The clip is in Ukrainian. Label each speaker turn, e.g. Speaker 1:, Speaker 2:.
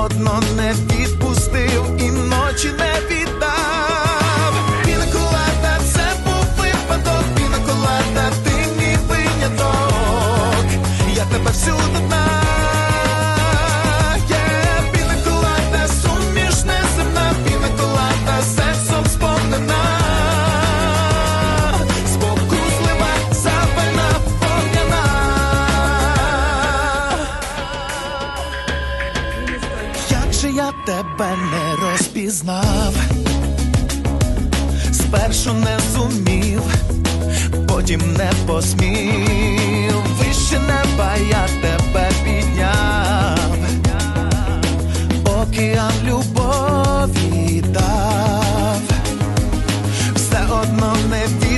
Speaker 1: одно не відпустив. І Раніше я тебе не розпізнав, спершу не зумів, потім не посмів, вище неба я тебе підняв, океан любові дав, все одно не вірив.